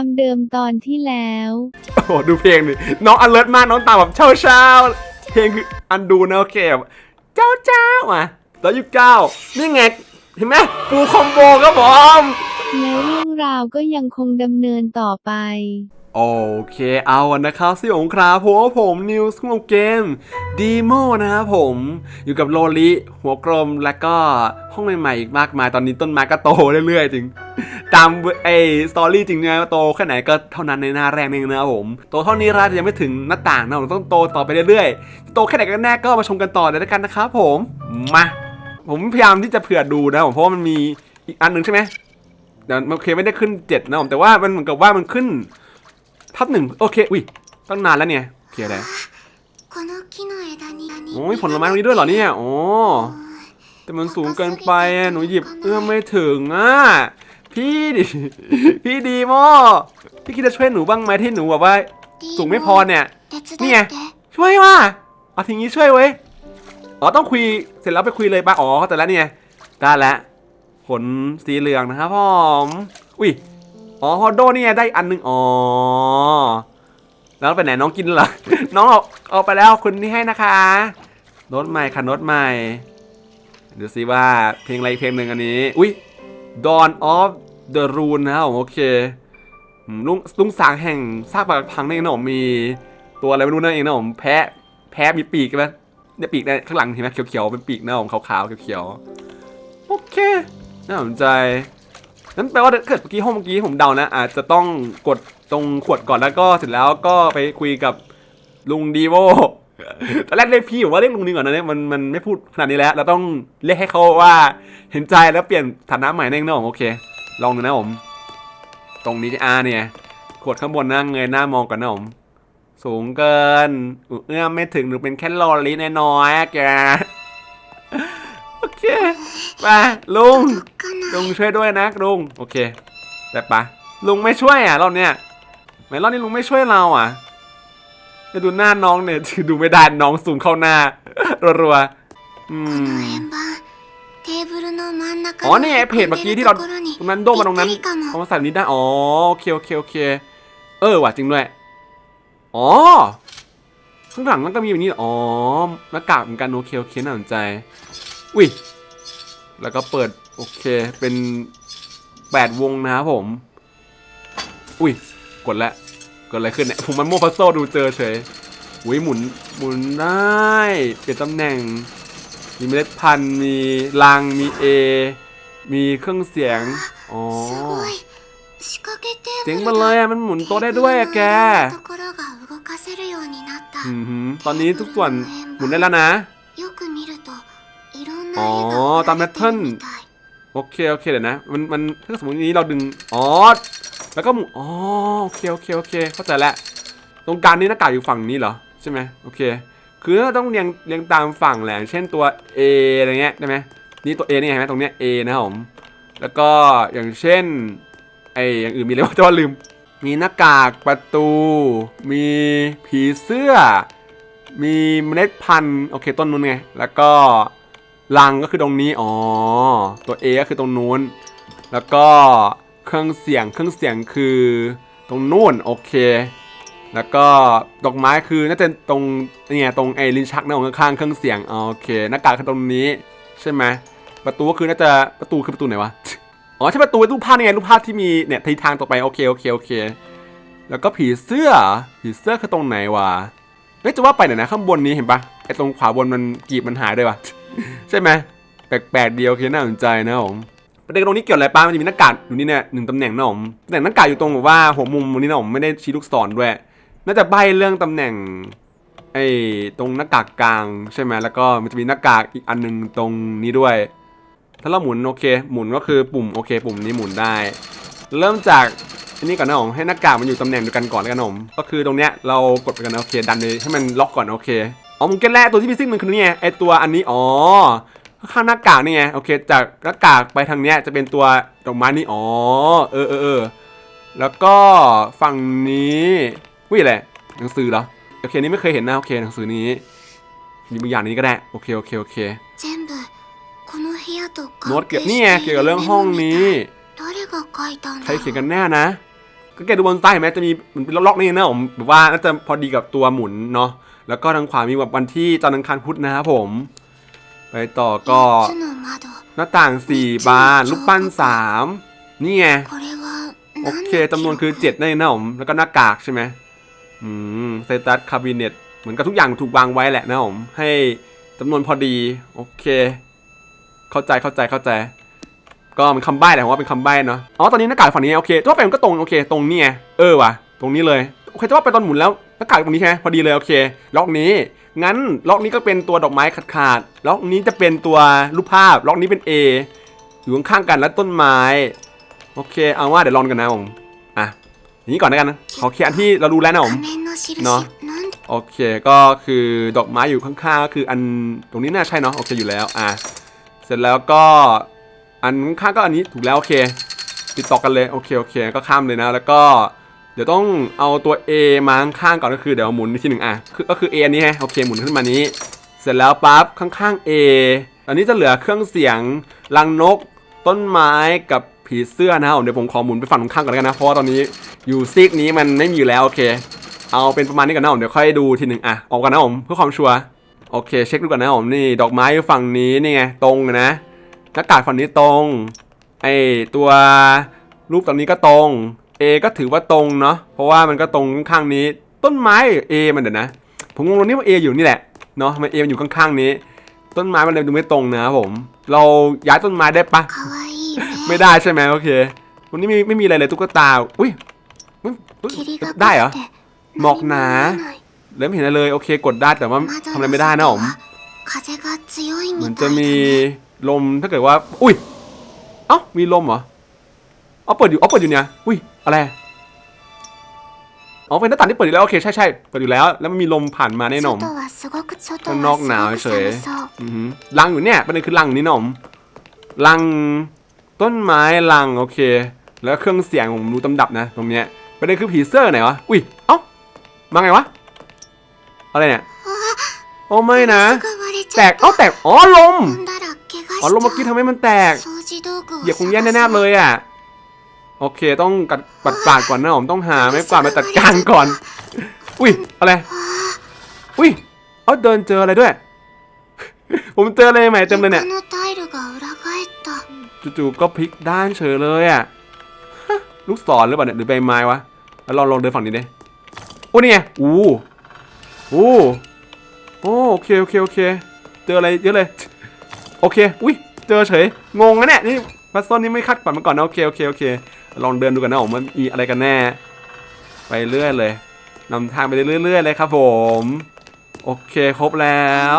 ความเดิมตอนที่แล้ว โอ้โหดูเพลงดิน้องอันเลิศมากน้องตามแบบเช้าเช้าๆเพลงคืออันดูนะโอเคแบบเจ้าเจ้าอะแล้วยุคเก้านี่ไงเห็นไหมปูคอมโบครับผมและเรื่องราวก็ยังคงดำเนินต่อไป โอเคเอาอะนะครับสิผมครับเพราะว่าผมนิวส์ของเกมดีโมนะครับผม อยู่กับโลลิหัวกลมแล้วก็ห้องใหม่ๆอีกมากมายตอนนี้ต้นไม้ก็โตเรื่อยๆจริง ตามไอ้สตอรี่จริงนะโตแค่ไหนก็เท่านั้นในหน้าแรกเองนะครับผมโตเท่านี้ราจะยังไม่ถึงหน้าต่างนะผมต้องโตต่อไปเรื่อยๆโตแค่ไหนกันแน่ก็มาชมกันต่อเลยแล้วกันนะครับผมมาผมพยายามที่จะเผื่อดูนะผมเพราะว่ามันมีอีกอันหนึ่งใช่ไหมเดี๋ยวโอเคไม่ได้ขึ้นเจ็ดนะผมแต่ว่ามันเหมือนกับว่ามันขึ้นทับหนึ่งโอเคอุ้ยต้องนานแล้วเนี่ยเคลียร์แล้วโอ้ยผลไม้ตรงนี้ด้วยเหรอเนี่ยโอ้แต่มันสูงเกินไปหนูหยิบเอื้อมไม่ถึงอะ พี่ดิพี่ดีโมพี่คิดจะช่วยหนูบ้างไหมที่หนูแบบว่า สูงไม่พอเนี่ย นี่ไงช่วยว่ะเอาทีนี้ช่วยเว้ยอ๋อต้องคุยเสร็จแล้วไปคุยเลยปะอ๋อแต่แล้วเนี่ยได้แล้วผลสีเหลืองนะครับพ่ออุ้ยอ๋อฮอดโดเนี่ยได้อันหนึ่งอ๋อแล้วไปไหนน้องกินเหรอน้องเอาไปแล้วคุณนี่ให้นะคะโน้ตใหม่ค่ะโน้ตใหม่ดูสิว่าเพลงอะไรเพลงหนึ่งอันนี้ อุ้ย Dawn of the Rune นะครับผมโอเคลุงลุงสางแห่งซากปรักพังนี่นะผมมีตัวอะไรไม่รู้นั่นเองนะผมแพะแพะมีปีกใช่ไหมเนี่ยปีกในข้างหลังเห็นไหมเขียวๆเป็นปีกนะผมขาวๆเขียวๆโอเคน่าสนใจนั่นแปลว่าเกิดเมื่อกี้ห้องเมื่อกี้ผมเดานะ อาจจะต้องกดตรงขวดก่อนแล้วก็เสร็จแล้วก็ไปคุยกับลุงดีโวตอนแรกเรียกพี่อยู่ว่าเรียกลุงดีก่อนนะเนี่ยมันมันไม่พูดขนาดนี้แล้ว เราต้องเรียกให้เขาว่าเห็นใจแล้วเปลี่ยนฐานะใหม่แน่นอนโอเค ลองดูนะผม ตรงนี้อาเนี่ยขวดข้างบนนั่งเงยหน้ามองกันนะผม สูงเกินเอื้อมไม่ถึงหรือเป็นแค่ลอลิแนน้อยแกโอเคไปลุงลุงช่วยด้วยนะลุงโอเค แต่ปะลุงไม่ช่วยอะรอบเนี้ยไหนรอบนี้ลุงไม่ช่วยเราอะจะดูหน้าน้องเนี่ยดูไม่ได้น้องสูงเข้าหน้ารัวๆอืม อ๋อนี่ยเพจเมื่อกี้ที่เราตรงนั้นโดมมาตรงนั้นเขามาใส่นี้ได้อ๋อโอเคโอเคโอเค เออว่ะจริงด้วยอ๋อข้างหลังมันก็มีแบบนี้อ๋อหน้ากากเหมือนกันโอเคโอเคน่าสนใจอุ้ยแล้วก็เปิดโอเคเป็นแปดวงนะครับผม อุ้ยกดแล้วกดอะไรขึ้นเนี่ยผมมันโมฟัซโซดูเจอเฉยอุ้ยหมุนหมุนได้เปลี่ยนตำแหน่ง มีเมล็ดพันธุ์มีรังมีเอ มีเครื่องเสียง อ๋อเจ๋งมาเลยอะมันหมุนโตได้ด้วยอะแกตอนนี้ทุกส่วนหมุนได้แล้วนะอ๋อตามแพทเทิร์นโอเคโอเคเดี๋ยวนะมันมันถ้าสมมตินี้เราดึงอ๋อแล้วก็หมุนอ๋อโอเคโอเคโอเคเข้าใจแล้วตรงการนี้หน้ากากอยู่ฝั่งนี้เหรอใช่ไหมโอเค คือต้องเรียงเรียงตามฝั่งแหละเช่นตัว A อะไรเงี้ยได้ไหมนี่ตัว A นี่เห็นไหมตรงเนี้ย A นะครับผมแล้วก็อย่างเช่นไออย่างอื่นมีอะไรวะจะว่าลืม มีหน้ากากประตู มีผีเสื้อ มีเมล็ดพันธุ์โอเคต้นนู้นไงแล้วก็รังก็คือตรงนี้อ๋อตัว A ก็คือตรงนู้น แล้วก็เครื่องเสียงเครื่องเสียงคือตรงนู้นโอเค แล้วก็ดอกไม้คือน่าจะตรงเนี่ยตรงไอ้ลิ้นชักนะของข้างๆเครื่องเสียงโอเคหน้ากากคือตรงนี้ใช่ไหมประตูก็คือน่าจะประตูคือประตูไหนวะอ๋อใช่ประตูรูปภาพนี่ไงรูปภาพที่มีเนี่ยทิศทางต่อไปโอเคโอเคโอเค แล้วก็ผีเสื้อผีเสื้อคือตรงไหนวะเฮ้ยจะว่าไปไหนนะข้างบนนี้เห็นปะไอ้ตรงขวาบนมันกีบมันหายด้วยวะใช่ไหมแปลกๆเดียวโอเคน่าสนใจนะผมประเด็นตรงนี้เกี่ยวอะไรป้ามันจะมีหน้ากากอยู่นี่เนี่ยหนึ่งตำแหน่งนะผมตำแหน่งหน้ากากอยู่ตรงแบบว่าหัวมุมตรงนี้นะผมไม่ได้ชี้ลูกศรด้วย น่าจะใบเรื่องตำแหน่งไอ้ตรงหน้ากากกลางใช่ไหมแล้วก็มันจะมีหน้ากากอีกอันหนึงตรงนี้ด้วย ถ้าเราหมุนโอเค หมุนก็คือปุ่มโอเค ปุ่มนี้หมุนได้ เริ่มจากอันนี้ก่อนนะผมให้หน้ากากมันอยู่ตำแหน่งเดียวกันก่อนแล้วกันนะผมก็คือตรงเนี้ยเรากดไปกันโอเคดันเลยให้มันล็อกก่อนโอเคอ๋อมึงเก็ตแรกตัวที่พี่ซิ่งมันคือนี่ไงไอตัวอันนี้อ๋อข้างหน้ากากนี่ไงโอเคจากหน้ากากไปทางเนี้ยจะเป็นตัวดอกไม้นี่อ๋อเออเออเออแล้วก็ฝั่งนี้ วิ่งอะไรหนังสือเหรอโอเคนี่ไม่เคยเห็นนะโอเคหนังสือนี้มีบางอย่างนี้ก็ได้โอเคโอเคโอเคโน้ตเก็บนี่ไงเกี่ยวกับเรื่องห้องนี้ใครเขียนกันแน่นะ ก็แกดูบนใต้เห็นไหมจะมีมันเป็นล็อกๆนี่นะผมแบบว่าน่าจะพอดีกับตัวหมุนเนาะแล้วก็ทางขวามีแบบวันที่จันทร์อังคารพุธนะครับผม ไปต่อก็ หน้าต่างสี่บานลูกปั้นสามนี่ไงโอเคจำนวนคือเจ็ดแน่นะผมแล้วก็หน้ากากใช่ไหม อืมเซตัสคาบิเนตเหมือนกับทุกอย่างถูกวางไว้แหละนะผม ให้จำนวนพอดี โอเค เข้าใจเข้าใจเข้าใจ ก็มันคำใบ้แหละผมว่าเป็นคำใบ้เนาะอ๋อตอนนี้หน้ากากฝั่งนี้โอเคทั่วไปมันก็ตรงโอเค ตรงนี้ไงเออว่ะ ตรงนี้เลยโอเคแต่ว่าไปตอนหมุนแล้วหน้ากากตรงนี้ใช่ไหมพอดีเลยโอเค ล็อกนี้งั้นล็อกนี้ก็เป็นตัวดอกไม้ขาดขาดล็อกนี้จะเป็นตัวรูปภาพ ล็อกนี้เป็น A อยู่ข้างๆกันแล้วต้นไม้ โอเค เอาว่าเดี๋ยวลองกันนะผมางนี้ก่อนแล้วกันนขอเคลียร์ที่เรารู้แล้วนะผมเนาะโอเคก็คือดอกไม้อยู่ข้างๆก็คืออันตรงนี้น่าใช่เนาะโอเคอยู่แล้วอะเสร็จแล้วก็อันข้างก็อันนี้ถูกแล้วโอเค ติดต่อกันเลยโอเคโอเคก็ข้ามเลยนะ แล้วก็เดี๋ยวต้องเอาตัว A มาข้างก่อนก็คือเดี๋ยวหมุนที่หนึ่งอะก็คือ A อันี้ฮะโอเคหมุนขึ้นมานี้ เสร็จแล้วปั๊บข้างๆ A อันนี้จะเหลือเครื่องเสียงรังนกต้นไม้กับ ผีเสื้อนะครับผมเดี๋ยวผมขอหมุนไปฝั่งตรงข้างก่อนแล้วกันนะเพราะว่าตอนนี้อยู่ซีกนี้มันไม่มีอยู่แล้วโอเค เอาเป็นประมาณนี้ก่อนนะผมเดี๋ยวค่อยดูทีหนึ่งอะออกกันนะผมเพื่อความชัวร์โอเค เช็คดูก่อนนะผมนี่ดอกไม้อยู่ฝั่งนี้นี่ไงตรงนะหน้ากากฝั่งนี้ตรงไอตัวรูปตรงนี้ก็ตรง A ก็ถือว่าตรงเนาะเพราะว่ามันก็ตรงข้างนี้ ต้นไม้ A มันเดี๋ยวนะ ผมงงตรงนี้ว่า A อยู่นี่แหละเนาะทำไม A มันอยู่ข้างๆนี้ ต้นไม้มันเลยดูไม่ตรงนะครับผม เราย้ายต้นไม้ได้ปะ かわいい ไม่ ね ได้ใช่ไหมโอเค วันนี้ไม่ไม่มีอะไรเลยตุ๊กตา อุ้ยอุ๊ยอุ๊ย 霧が ได้เหรอ 濃くて หมอกหนา 何も見えない เริ่มเห็นอะไรเลย โอเค กดได้แต่ว่าทำอะไรไม่ได้นะผม 風が強い เหมือน み จะ たいだ มี ね ลมถ้าเกิดว่า อุ้ย เอ้า มีลมเหรอเอาเปิดอยู่เอาเปิดอยู่เนี่ย อุ้ย อะไร อ๋อเป็นหน้าต่างที่เปิดอยู่แล้วโอเคใช่ใช่เปิดอยู่แล้ว แล้วมันมีลมผ่านมาแน่นอนข้างนอกหนาวเฉยรังอยู่เนี่ยประเด็นคือรังนี่นอมรังต้นไม้รังโอเค แล้วเครื่องเสียงผมรู้ตำดับนะ ตรงเนี้ยประเด็นคือผีเสื้อไหนวะอุ้ยเอ้ามาไงวะอะไรเนี่ยโอ้ไม่นะ แตกเอ้าแตกอ๋อลมอ๋อลมเมื่อกี้ทำให้มันแตกเหยียบคงแย่แน่ๆเลยอะ โอเคต้องกัดปัดปาดก่อนนะผมต้องหาไม้กวาดมาตัดการก่อน อุ้ยอะไร อุ้ยเอาเดินเจออะไรด้วย ผมเจออะไรใหม่เต็มเลยเนี่ยจู่ๆก็พลิกด้านเฉยเลยอะลูกศรหรือเปล่าเนี่ยหรือใบไม้วะแล้วลองลองเดินฝั่งนี้ดิโอ้นี่ไงอู้อู้โอ้โอเคโอเคโอเค เจออะไรเยอะเลย โอเค อุ้ยเจอเฉย งงนะเนี่ยนี่พัซโซนนี่ไม่คาดฝันมาก่อนนะโอเคโอเคโอเค ลองเดินดูกันนะผมมันมีอะไรกันแน่ ไปเรื่อยเลยนำทางไปเรื่อยๆเลยครับผม โอเคครบแล้ว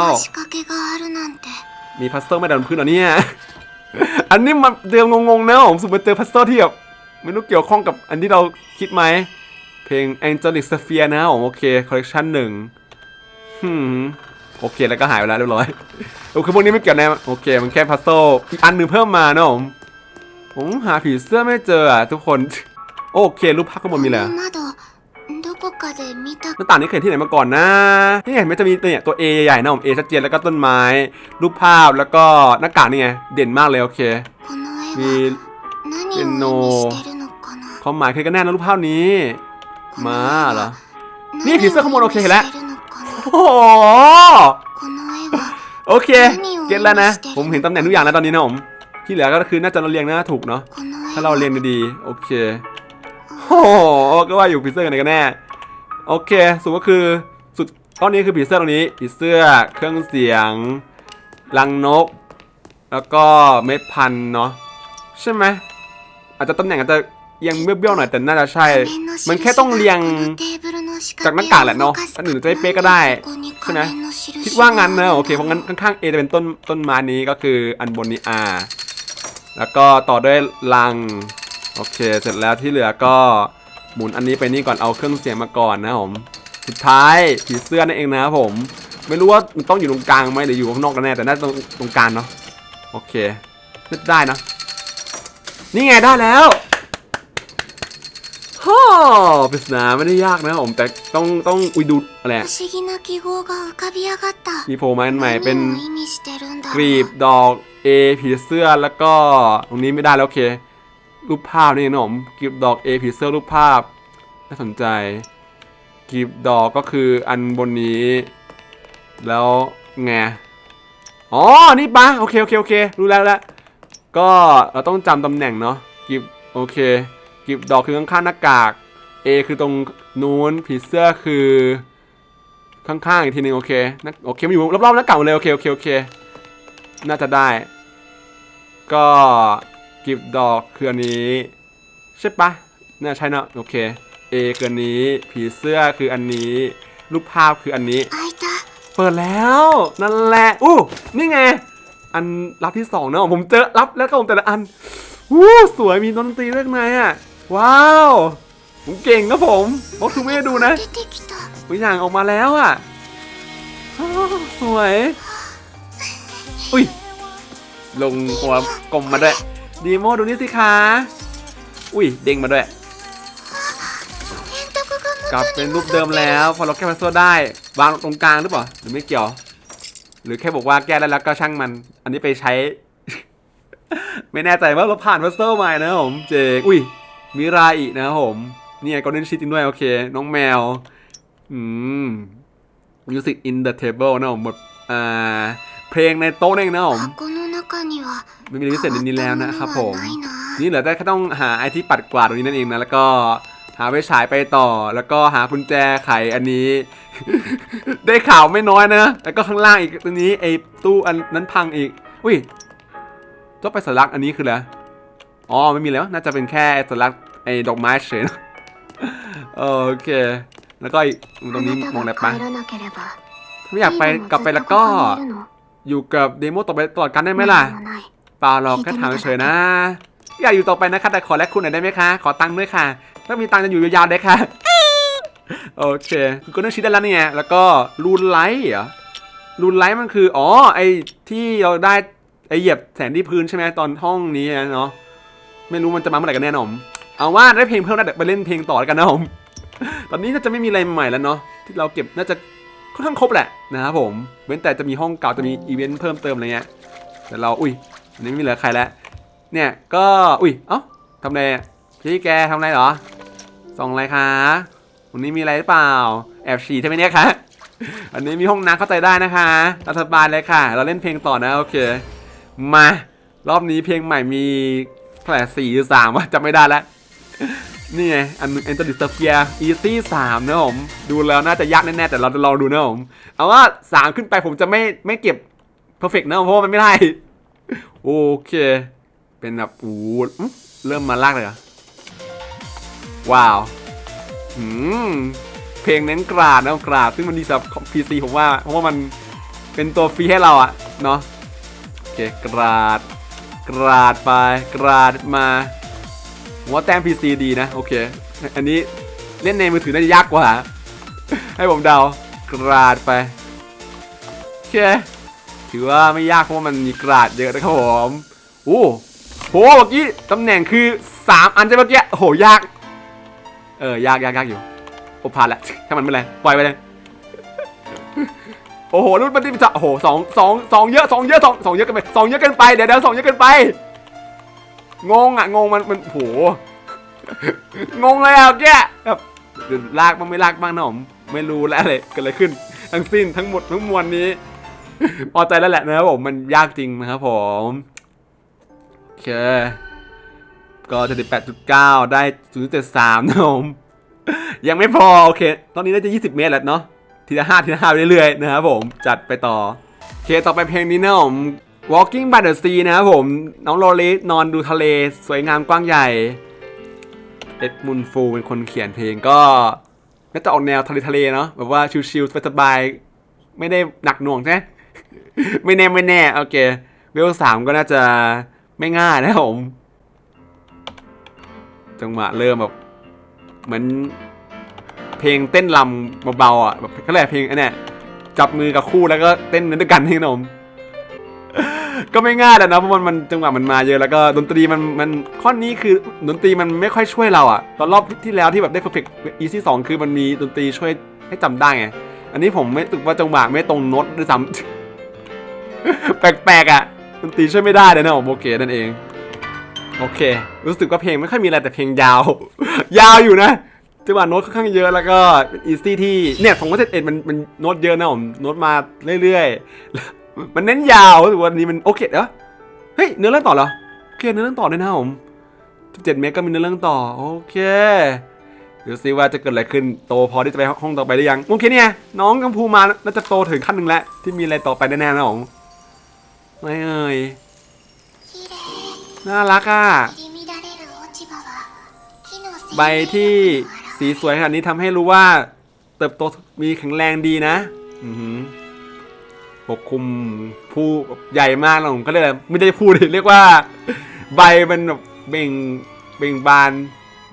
มีพัสเตอร์ไม่ดันพื้นหรอเนี่ย อันนี้มันเดิมงงๆนะผมสุ่มไปเจอพัสเตอร์ที่แบบไม่รู้เกี่ยวข้องกับอันที่เราคิดไหม เพลง Angelic Sphere นะผมโอเคคอลเลกชันหนึ่งโอเคแล้วก็หายไปแล้วเรียบร้อยโคือพวกนี้ไม่เกี่ยวแน่โอเค มันแค่พัสโซอีกอันหนึ่งเพิ่มมานะผม ผมหาผีเสื้อไม่เจออะทุกคน โอเครูปภาพข้างบนมีแล้วหน้าต่างนี้เคยที่ไหนมาก่อนนะนี่ไห็นไหมจะมีเนี่ยตัวเอใหญ่ๆนะผมเอชัดเจนแล้วก็ต้นไม้ รูปภาพแล้วก็หน้ากากนี่ไงเด่นมากเลยโอเค มีเป็นโนความหมายคืกันแน่นะรูปภาพนี้ มาเหรอ นี่ผีเสื้อข้างบนโอเคแล้ว โอ้โหโอเค เก็ตแล้วนะ ผมเห็นตำแหน่งทุกอย่างแล้วตอนนี้นะผม ที่เหลือก็คือน่าจะเราเรียงน่าถูกเนาะถ้าเราเรียงดีๆโอเคโอ้ก็ว่าอยู่ผีเสื้อกันไหนกันแน่โอเคสุดก็คือสุดตอนนี้คือผีเสื้อตรงนี้ผีเสื้อเครื่องเสียงลังนก แล้วก็เม็ดพันเนาะใช่ไหมอาจจะตำแหน่งอาจจะยังเบี้ยวๆหน่อยแต่น่าจะใช่ มันแค่ต้องเรียงจากหน้ากากแหละเนาะถ้าหนึ่งจะได้เป๊ะก็ได้ใช่ไหมคิดว่างั้นเนะโอเคเพราะงั้นข้างๆ A จะเป็นต้นต้นมานี้ก็คืออันบนนี้ R แล้วก็ต่อด้วยลัง โอเค เสร็จแล้วที่เหลือก็หมุนอันนี้ไปนี่ก่อนเอาเครื่องเสียงมาก่อนนะผม สุดท้ายผีเสื้อนั่นเองนะผม ไม่รู้ว่ามันต้องอยู่ตรงกลางไหมหรืออยู่ข้างนอกกันแน่แต่น่าจะตรงกลางเนาะ โอเคน่ได้นะ นี่ไงได้แล้วฮ่อปริศนาไม่ได้ยากนะผมแต่ต้องต้องอุยดูอะไรมีโพมันใหม่เป็นกรีบดอก A ผีเสื้อแล้วก็ตรงนี้ไม่ได้แล้วโอเครูปภาพนี่นะผมกรีบดอก A ผีเสื้อรูปภาพน่าสนใจกรีบดอกก็คืออันบนนี้ แล้วไงอ๋อนี่ปะโอเคโอเคโอเครู้แล้วแล้วก็เราต้องจำตำแหน่งเนาะกรีบโอเคกรีบดอกคือข้างๆหน้ากาก A คือตรงนู้นผีเสื้อคือข้างๆอีกทีหนึงโอเคนะโอเคมันอยู่รอบๆหน้ากากหมดเลยโอเคโอเคโอเค น่าจะได้ ก็กิฟดอกคือนี้ ใช่ปะน่าใช่เนาะโอเคเอคืออันนี้ ผีเสื้อคืออันนี้ รูปภาพคืออันนี้ เปิดแล้ว นั่นแหละอู้นี่ไง อันรับที่สองเนาะผมเจอรับแล้วก็ผมแต่ละอันวู้สวยมีดนตรีเรื่องไหนอะ ว้าว ผมเก่งครับผมบอกทุกเม่ดูนะตัวอย่างออกมาแล้วอะสวย อุ้ย ลงหัวกลมมาด้วย ดีโมดูนี่สิคะ อุ้ย เด้งมาด้วย กลับเป็นรูปเดิมแล้ว พอเราแก้พาสเวิร์ได้ วางตรงกลางหรือเปล่า หรือไม่เกี่ยว หรือแค่บอกว่าแก้ได้แล้วก็ช่างมัน อันนี้ไปใช้ ไม่แน่ใจว่าเราผ่านพาสเวิร์ดใหม่นะผมเจงอุ้ย มิราอีกนะผมเนี่ยก็เล่นชิตินด้วยโอเค น้องแมว อืม Music in the Table นะผมหมดอ่า เพลงในโต๊ะเองนะผมไม่มีอะไรพิเศษในนี้แล้วนะครับผม นี่เหลือแต่แค่ต้องหาไอที่ปัดกวาดตรงนี้นั่นเองนะแล้วก็หาไปฉายไปต่อ แล้วก็หากุญแจไขอันนี้ ได้ข่าวไม่น้อยนะ แล้วก็ข้างล่างอีกตรงนี้ไอตู้อันนั้นพังอีก อุ้ยต้อไปสลักอันนี้คืออะไรอ๋อไม่มีแล้วน่าจะเป็นแค่สลักไอดอกไม้เฉยโอเค แล้วก็อีกตรงนี้มองอะไรปะไม่อยากไปกลับไปแล้วก็ อยู่กับเดโมต่อไปตลอดกันได้ไหมล่ะป่าหรอกแค่ถามเฉยนะ อยากอยู่ต่อไปนะคะแต่ขอแลกคุณหน่อยได้ไหมคะ ขอตังค์ด้วยค่ะ ถ้ามีตังค์จะอยู่ยาวๆได้ค่ะ โอเคคือก็เลือกชิ้ได้แล้วเนี่ยแล้วก็รูนไลท์เหรอรูนไลท์มันคือ อ๋อ ไอที่เราได้ไอเหยียบแสงที่พื้นใช่ไหมตอนห้องนี้เนาะไม่รู้มันจะมาเมื่อไหร่กันแน่นอนเอาว่าได้เพลงเพิ่มได้ไปเล่นเพลงต่อกันนะผมตอนนี้น่าจะไม่มีอะไรใหม่แล้วเนาะที่เราเก็บน่าจะ ค่อนข้างครบแหละนะครับผม เว้นแต่จะมีห้องเก่าจะมีอีเวนต์เพิ่มเติมอะไรเงี้ย แต่เรา อุ้ยอันนี้ไม่มีเหลือใครแล้ว เนี่ย ก็ อุ้ย เอ้าทำอะไรพี่แกทำอะไรเหรอ ส่องอะไรคะวันนี้มีอะไรหรือเปล่า แอบฉี่ใช่ไหมเนี่ยคะ อันนี้มีห้องน้ำเข้าใจได้นะคะราสบายเลยค่ะ เราเล่นเพลงต่อนะโอเค มารอบนี้เพลงใหม่มีเท่าไหร่สี่หรือสามวะจำไม่ได้แล้ว นี่ไงอันเอ็นเตอร์ดิสเฟียอีซี่สามนะผมดูแล้วน่าจะยากแน่ๆแต่เราจะลองดูนะผมเอาว่าสามขึ้นไปผมจะไม่ไม่เก็บเพอร์เฟกนะเพราะมันไม่ได้โอเค เป็นแบบอู้อื้อเริ่มมาลากเลยเหรอว้าวอืมเพลงเน้นกราดนะกราดซึ่งมันดีสำหรับพีซีผมว่า เพราะว่ามันเป็นตัวฟรีให้เราอะเนาะโอเคกราด กราดไปกราดมา ผมว่าแต้ม PC ดีนะ โอเค อันนี้เล่นในมือถือน่าจะยากกว่า ให้ผมเดากราดไป โอเค ถือว่าไม่ยากเพราะว่ามันมีกราดเยอะนะครับผมโอ้โหเมื่อกี้ตำแหน่งคือ 3 อันใช่เมื่อกี้โหยาก เออยากยากยากอยู่โอ้ผ่านละถ้ามันไม่เป็นไรปล่อยไปเลยโอ้โหรุ่นมันที่โอ้โหสองสองสองเยอะสองเยอะสองสองเยอะกันไปสองเยอะกินไปเดี๋ยวเดี๋ยวสองเยอะกินไป งงอะงงมันมันโหงงเลยอะแกแบบเดี๋ยวลากบ้างไม่ลากบ้างนะผมไม่รู้แล้วอะไรเกิดอะไรขึ้น ทั้งสิ้นทั้งหมดทั้งมวลนี้พอใจแล้วแหละนะครับผมมันยากจริงนะครับผมโอเคก็จะได้แปดจุดเก้าได้ศูนย์เจ็ดสามนะผมยังไม่พอโอเค ตอนนี้น่าจะยี่สิบเมตรแล้วเนาะทีละห้าทีละห้าไปเรื่อยๆนะครับผมจัดไปต่อโอเคต่อไปเพลงนี้นะผม Walking by the Sea นะครับผม น้องโรเลสนอนดูทะเลสวยงามกว้างใหญ่เอ็ดมุนฟูเป็นคนเขียนเพลงก็น่าจะออกแนวทะเลทะเลเนาะแบบว่าชิลๆสบายๆไม่ได้หนักหน่วงใช่ไหมไม่แน่ไม่แน่โอเคเวลสามก็น่าจะไม่ง่ายนะผมจังหวะเริ่มแบบเหมือนเพลงเต้นลำเบาๆอะแบบก็เลยกเพลงอันเนี้ยจับมือกับคู่แล้วก็เต้นด้วยกันนี่นะผม ก็ไม่ง่ายแล้วนะเพราะมันมันจังหวะมันมาเยอะแล้วก็ดนตรีมันมันข้อนี้คือดนตรีมันไม่ค่อยช่วยเราอะตอนรอบที่แล้วที่แบบได้ perfect easy สองคือมันมีดนตรีช่วยให้จำได้ไงอันนี้ผมไม่รู้สึกว่าจังหวะไม่ตรงโน้ตด้วยซ้ำแปลกๆอะดนตรีช่วยไม่ได้เลยนะผมโอเคนั่นเอง โอเค รู้สึกว่าเพลงไม่ค่อยมีอะไรแต่เพลงยาว ยาวอยู่นะจังหวะโน้ตค่อนข้างเยอะแล้วก็เป็นอีซี่ที่เนี่ยของว่าเอ็ดมันมันโน้ตเยอะนะผมโน้ตมาเรื่อยๆ มันเน้นยาวรู้ว่านี้มันโอเคเหรอเฮ้ยเนื้อเรื่องต่อเหรอโอเคเนื้อเรื่องต่อด้ยนะผมเจ็ดเมกก็มีเนื้อเรื่องต่อโอเคเดี๋ยวซิว่าจะเกิดอะไรขึ้นโตพอที่จะไปห้องต่อไปหรือยังโอเคเนี่ยน้องกัมพูมาน่าจะโตถึงขั้นหนึ่งแล้วที่มีอะไรต่อไปแน่ๆนะผมไม่เอ่ยน่ารักอะใบที่สีสวยขนาดนี้ทำให้รู้ว่า เติบโตมีแข็งแรงดีนะ อือหือ ปกคุมผู้ใหญ่มากนะผมก็เลยไม่ได้พูดเรียกว่า ใบมันเบ่งเบ่งบาน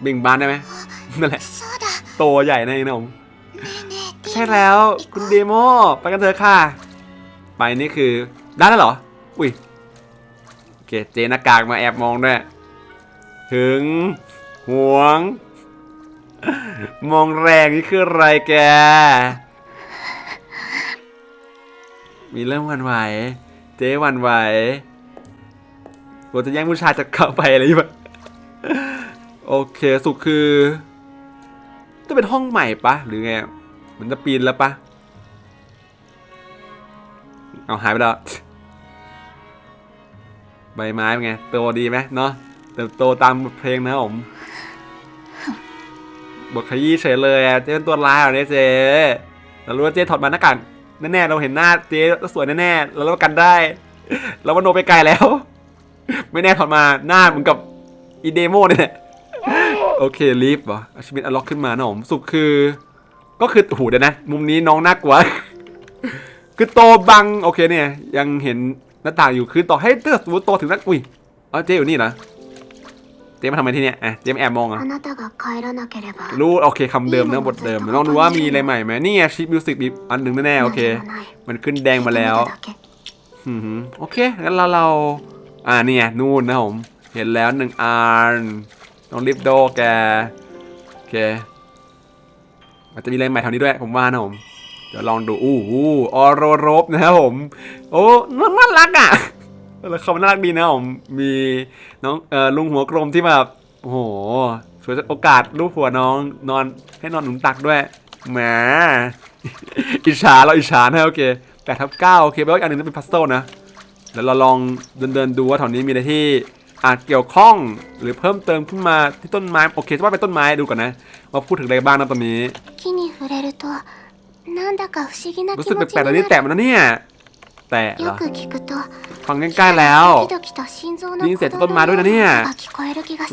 เบ่งบานได้ไหมนั่นแหละโตใหญ่ในนะผมใช่แล้วคุณเดโมไปกันเถอะค่ะ ไปนี่คือได้แล้วหรอ อุ้ยโอเคเจนากากมาแอบมองด้วยถึงห่วง มองแรงนี่คืออะไรแก มีเริ่มหวันไหว เจ๊หวันไหวเราจะแย่งผู้ชายจากเขาไปอะไรอย่างเงี้ยโอเคสุดคือ จะเป็นห้องใหม่ปะหรือไงมันจะปีนแล้วปะเอาหายไปแล้วใบไม้เป็นไงโตดีไหมเนาะเติบโตตามเพลงนะผมบทขยี้เฉยเลยเจ๊เป็นตัวร้ายเหรอเนี่ยเจ๊เรารู้ว่าเจ๊ถอดมาหน้ากาก แน่ๆเราเห็นหน้าเจ๊แล้วสวยแน่ๆเรารับประกันได้เราว่าโนไปไกลแล้ว ไม่แน่ถอดมาหน้าเหมือนกับอีเดโมเนี่ยโอเคลีฟเหรออาชิมิตอล็อกขึ้นมานะผมสุดคือ ก็คือโอ้โหเดี๋ยวนะ มุมนี้น้องน่ากลัว คือโตบัง โอเคเนี่ย ยังเห็นหน้าต่างอยู่คือต่อให้เตือสมมติโตถึงนั้นอุ้ยเอ๋อเจ๊อยู่นี่เหรอเจ๊มาทำอะไรที่เนี่ยอะเจ๊มแอบมองเหรอรู้โอเคคำเดิมเนื้อบทเดิมลองดูว่ามีอะไรใหม่ไหมนี่ไงชิปมิวสิกมีอันหนึ่งแน่ๆโอเค มันขึ้นแดงมาแล้วอืมโอเคงั้นเราเรา อ่านี่ไงนู่นนะผมเห็นแล้วหนึ่งอันต้องรีบโดแกโอเคอาจจะมีอะไรใหม่แถวนี้ด้วยผมว่านะผมเดี๋ยวลองดูอู้หูออโรโรบนะครับผม โอ้น่ารักอะ แล้วเขาน่ารักดีนะผมมีน้องเออลุงหัวกลมที่แบบโอ้โหสวยโอกาสรูปหัวน้องนอนให้นอนหนุนตักด้วยแหมอิจฉาเราอิจฉานะโอเคแปดทับเก้าโอเคแปลว่าอันหนึ่งต้องเป็นพัสโซนะแล้วเราลองเดินเดินดูว่าแถวนี้มีอะไรที่อาจเกี่ยวข้องหรือเพิ่มเติมขึ้นมาที่ต้นไม้โอเคจะว่าไปต้นไม้ดูก่อนนะว่าพูดถึงอะไรบ้างนะตอนนี้รู้สึกแปลกๆตอนนี้แตกมันนะเนี่ย แตะฟังใกล้ๆแล้วนี่เสร็จต้นไม้ด้วยนะเนี่ย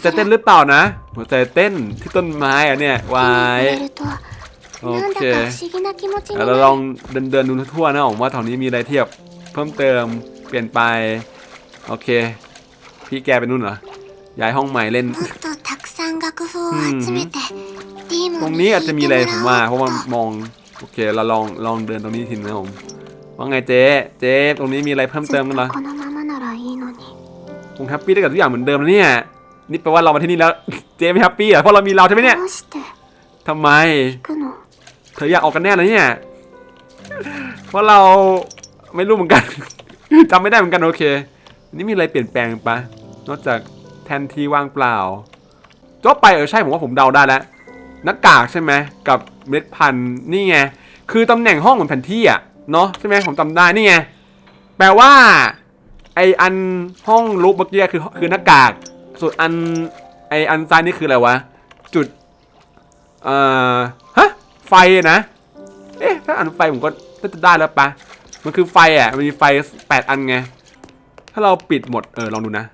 จะเต้นหรือเปล่านะหัวใจเต้นที่ต้นไม้อะเนี่ยวายโอเคเราลองเดินเดินดูทั่วนะผมว่าแถวนี้มีอะไรเทียบเพิ่มเติมเปลี่ยนไป โอเค พี่แกเป็นนู่นเหรอย้ายห้องใหม่เล่นตรงนี้อาจจะมีอะไรผมว่าเพราะว่ามองโอเคเราลองลองเดินตรงนี้ทีนะผม ว่าไงเจ๊เจ๊ตรงนี้มีอะไรเพิ่ม らおうと เติมกันเหรอ ずっとこのままならいいのに ผมแฮปปี้ได้กับทุกอย่างเหมือนเดิมแล้วเนี่ยนี่แปลว่าเรามาที่นี่แล้ว เจ๊ไม่แฮปปี้เหรอเพราะเรามีเราใช่ไหมเนี่ย どうして ทำไม 行くの เธออยากออกกันแน่เลยเนี่ยเพราะเราไม่รู้เหมือนกัน จำไม่ได้เหมือนกันโอเค นี่มีอะไรเปลี่ยนแปลงปะนอกจากแทนที่ว่างเปล่าจบไปเออใช่ผมว่าผมเดาได้แล้วหน้ากากใช่ไหมกับเม็ดพันธุ์นี่ไงคือตำแหน่งห้องเหมือนแผนที่อ่ะ เนาะใช่ไหมผมจำได้นี่ไงแปลว่า ไออันห้องรูปเมื่อกี้คือคือหน้ากากส่วนอันไออันซ้ายนี่คืออะไรวะ จุดเอ่อฮะไฟนะเอ๊ะถ้าอันไฟผมก็น่าจะได้แล้วปะมันคือไฟอะมันมีไฟแปดอันไงถ้าเราปิดหมดเออลองดูนะ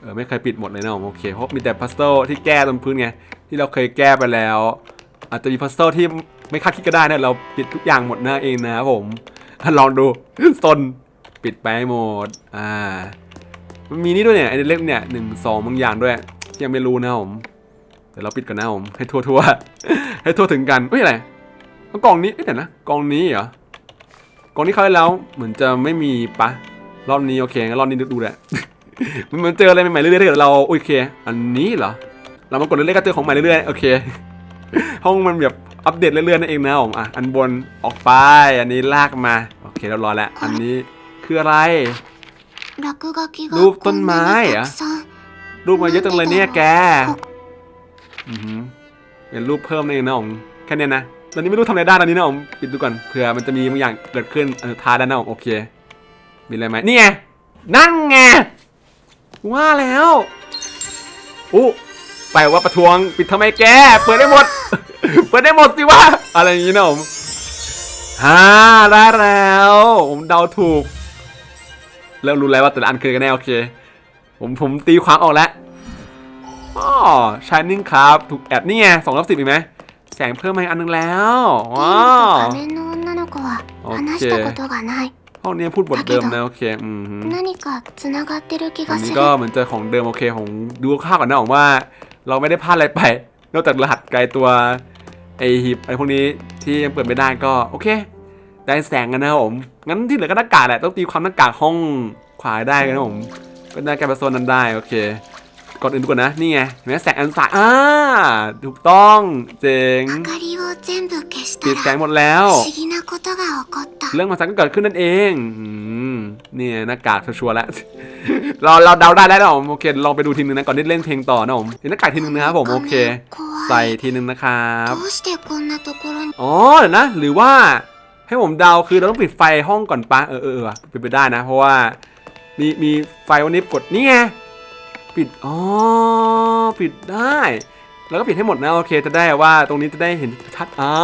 เออไม่เคยปิดหมดเลยนะโอเคเพราะมีแต่พัซเซิลที่แก้ตรงพื้นไงที่เราเคยแก้ไปแล้ว อาจจะมีพัซเซิลที่ ไม่คาดคิดก็ได้นะเราปิดทุกอย่างหมดหน้าเองนะครับผมลองดูซนปิดไปหมดอ่ามันมีนี่ด้วยเนี่ยไอ้เล็กเนี่ยหนึ่งสองบางอย่างด้วย ยังไม่รู้นะครับผมแต่เราปิดกันนะผมให้ทั่วทั่วให้ทั่วถึงกันเฮ้ยอะไรกล่องนี้เอ้ยเดี๋ยนะกล่องนี้เหรอกล่องนี้เขาให้แล้วเหมือนจะไม่มีปะรอบนี้โอเคงั้นรอบนี้ดูแหละมันเหมือนเจออะไรใหม่ๆเรื่อยๆถ้าเกิดเราโอเค อันนี้เหรอเรามากดเรื่อยๆก็เจอของใหม่เรื่อยๆโอเค ห้องมันแบบ อัปเดตเรื่อยๆนั่นเองนะผมอะอันบนออกไป อันนี้ลากมา โอเคเรียบร้อยแล้ว อันนี้คืออะไร รูปต้นไม้เหอะรูปมาเยอะจังเลยเนี่ยแกอือหือเป็นรูปเพิ่มนั่นเองนะผมแค่นี้นะตอนนี้ไม่รู้ทำอะไรได้ตอนนี้นะผมปิดดูก่อนเผื่อมันจะมีบางอย่างเกิดขึ้นอันสุดท้ายได้นะผมโอเค มีอะไรไหมนี่ไงนั่งไงว่าแล้วอู้ไปว่าประท้วงปิดทำไมแก เปิดได้หมด เปิดได้หมดสิวะอะไรอย่างงี้นะผมฮ่าได้แล้ว ผมเดาถูกแล้วรู้แล้วว่าแต่ละอันคือกันแน่โอเค ผมผมตีความออกแล้วอ๋อชายนิ่งครับ ถูกแอบนี่ไงสองรอบสิบอีกไหมแสงเพิ่มมาอันนึงแล้วว้าวโอเคห้องนี้พูดบทเดิมนะโอเคอืมอันนี้ก็เหมือนเจอของเดิมโอเคของดูข้าก่อนนะผมว่า เราไม่ได้พลาดอะไรไป นอกจากรหัสไกลตัว ไอฮิปอะไรพวกนี้ที่ยังเปิดไม่ได้ก็โอเค ได้แสงกันนะครับผม งั้นที่เหลือก็หน้ากากแหละ ต้องตีความหน้ากากห้องขวาได้กันนะผมก็ได้แกไปโซนนั้นได้โอเค ก่อนอื่นดูก่อนนะ นี่ไงแม้แสงอันสายอ่าถูกต้องเจ๋งปิดแสงหมดแล้ว เรื่องมาสังก็เกิดขึ้นนั่นเองนี่หน้ากากชัวร์แล้ว เราเราเดาได้แล้วนะผมโอเคลองไปดูทีนึงนะก่อนที่เล่นเพลงต่อนะผมเห็นหน้ากากทีนึงนะครับผมโอเค ใส่ทีนึงนะครับอ๋อเดี๋ยวนะ หรือว่าให้ผมเดาคือเราต้องปิดไฟห้องก่อนปะเออเออเป็นไปได้นะ เพราะว่ามีมีไฟวันนี้กดนี่ไง ปิด อ๋อ ปิดได้ แล้วก็ปิดให้หมดนะ โอเค จะได้ว่าตรงนี้จะได้เห็นชัด อ่า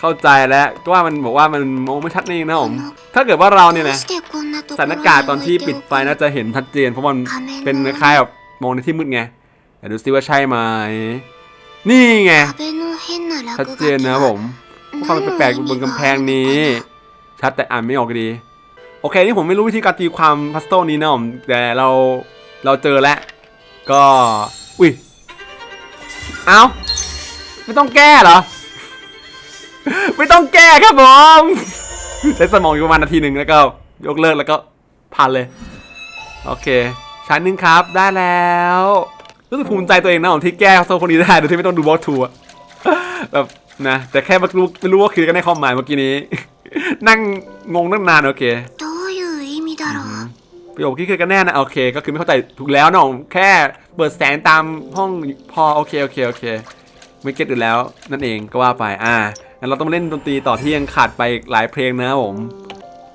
เข้าใจแล้วก็ว่ามันบอกว่ามันมองไม่ชัดนี่นะผม ถ้าเกิดว่าเราเนี่ยนะสถานการณ์ตอนที่ปิดไฟน่าจะเห็นชัดเจน เพราะมันเป็นคล้ายแบบมองในที่มืดไงแต่ดูซิว่าใช่ไหม นี่ไง ชัดเจนนะผมพวกความแปลกบนกำแพงนี้ ชัดแต่อ่านไม่ออกดี โอเค นี่ผมไม่รู้วิธีการตีความพัสโตนี้นะผมแต่เรา เราเจอแล้วก็ อุ้ย เอาไม่ต้องแก้เหรอ ไม่ต้องแก้ครับผมใช้สมองอยู่ประมาณนาทีหนึ่งแล้วก็ ยกเลิกแล้วก็ผ่านเลย โอเค ชั้นหนึ่งครับได้แล้วรู้สึกภูมิใจตัวเองนะผมที่แก้โซ่คนนี้ได้โดยที่ไม่ต้องดูบอสทัวร์แบบนะแต่แค่ไม่รู้ไม่รู้ว่าคือกันในความหมายเมื่อกี้นี้ นั่งงงตั้งนานโอเค ประโยคที่คือกันแน่นะโอเค ก็คือไม่เข้าใจถูกแล้วน้องแค่เปิดแสงตามห้องพอโอเคโอเคโอเค ไม่เก็ตอยู่แล้วนั่นเองก็ว่าไปอ่างั้นเราต้องมาเล่นดนตรีต่อที่ยังขาดไปอีกหลายเพลงนะผม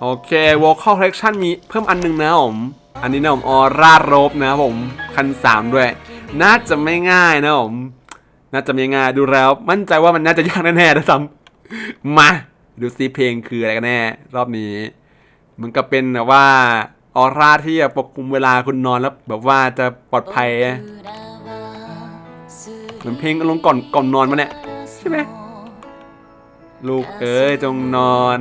โอเค vocal collection มีเพิ่มอันหนึงนะผมอันนี้นะผมออร่าโรบนะผมคันสามด้วย น่าจะไม่ง่ายนะผมน่าจะไม่ง่ายดูแล้ว มั่นใจว่ามันน่าจะยากแน่ๆนะซ้ำมาดูซิเพลงคืออะไรกันแน่ รอบนี้เหมือนกับเป็นแบบว่า ออร่าที่จะปกคลุมเวลาคุณนอนแล้วแบบว่าจะปลอดภัยเหมือนเพลงลงก่อนก่อนนอนมาเนี่ยใช่ไหมลูกเอ้ยจงนอน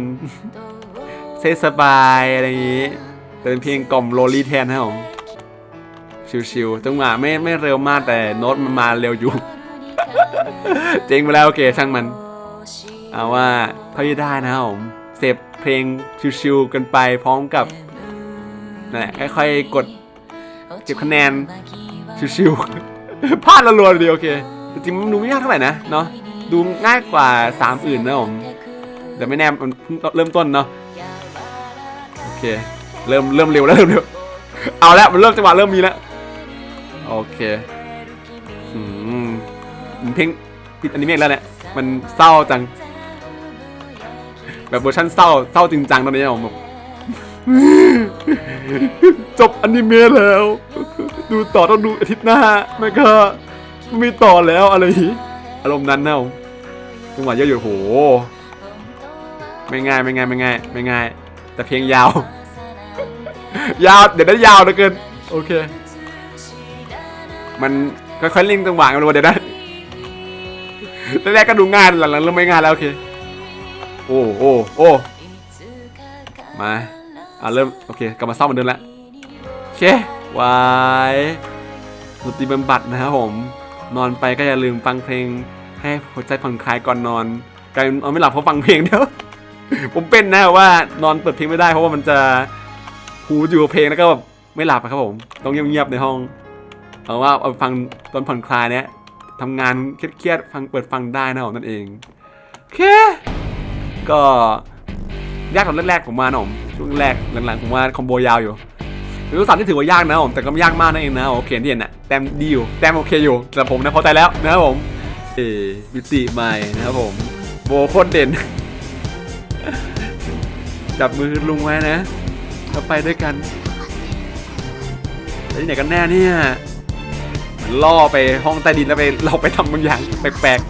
เซสบายอะไรอย่างงี้แต่เป็นเพลงกล่อมโรลี่แทนนะผมชิวๆจังหวะไม่ไม่เร็วมากแต่โน้ตมันมาเร็วอยู่ เจ๋งไปแล้วโอเคช่างมัน เอาว่าเท่าที่ได้นะผมเสพเพลงชิวๆกันไปพร้อมกับ นั่นแหละค่อยๆกดเก็บคะแนนชิวๆพลาดละรัวๆดีโอเคแต่จริงๆมันดูไม่ยากเท่าไหร่นะเนาะดูง่ายกว่าสามอื่นนะผมแต่ไม่แน่มันเริ่มต้นเนาะโอเคเริ่มเริ่มเร็วแล้วเริ่มเร็วเอาละมันเริ่มจังหวะเริ่มมีแล้วโอเคอืมเพลงปิดอนิเมะแล้วเนี่ยมันเศร้าจัง แบบเวอร์ชันเศร้าเศร้าจริงจังตอนนี้ผมแบบ จบอนิเมะแล้ว ดูต่อต้องดูอาทิตย์หน้าไม่ก็ไม่ต่อแล้วอะไรอารมณ์นั้นเนะผมจังหวะเยอะอยู่โห ไม่ง่ายไม่ง่ายไม่ง่ายไม่ง่าย แต่เพลงยาว ยาวเดี๋ยวได้ยาวเหลือเกิน โอเค มันค่อยๆเล่งจังหวะกันเลยเดี๋ยวนะแรกๆก็ดูง่ายหลังๆเริ่มไม่ง่ายแล้วโอเค โอ้โอ้โอ้มา อะเริ่มโอเคกลับมาเศร้าเหมือนเดิมแล้วโอเควายดนตรีบำบัดนะครับผม นอนไปก็อย่าลืมฟังเพลง ให้หัวใจผ่อนคลายก่อนนอนกลายเป็นอนไม่หลับเพราะฟังเพลงเดียวผมเป็นนะว่านอนเปิดเพลงไม่ได้เพราะว่ามันจะหูอยู่กับเพลงแล้วก็แบบไม่หลับครับผม ต้องเงียบๆในห้องเอาว่าเอาฟังตอนผ่อนคลายเนี้ยทำงานเครียดๆฟังเปิดฟังได้นะผมนั่นเองโอเคก็ยากตอนแรกๆผมมาหน่อม ช่วงแรกหลังๆผมว่าคอมโบยาวอยู่เป็นภาษาที่ถือว่ายากนะผมแต่ก็ไม่ยากมากนั่นเองนะโอเคที่เห็นน่ะแต้มดีอยู่แต้มโอเคอยู่แต่ผมนะพอใจแล้วนะครับผมเอวิติใหม่นะครับผมโบโคตรเด่น จับมือลุงไว้นะเราไปด้วยกันไปที่ไหนกันแน่เนี่ยเหมือนล่อไปห้องใต้ดินแล้วไปเราไปทำบางอย่างแปลก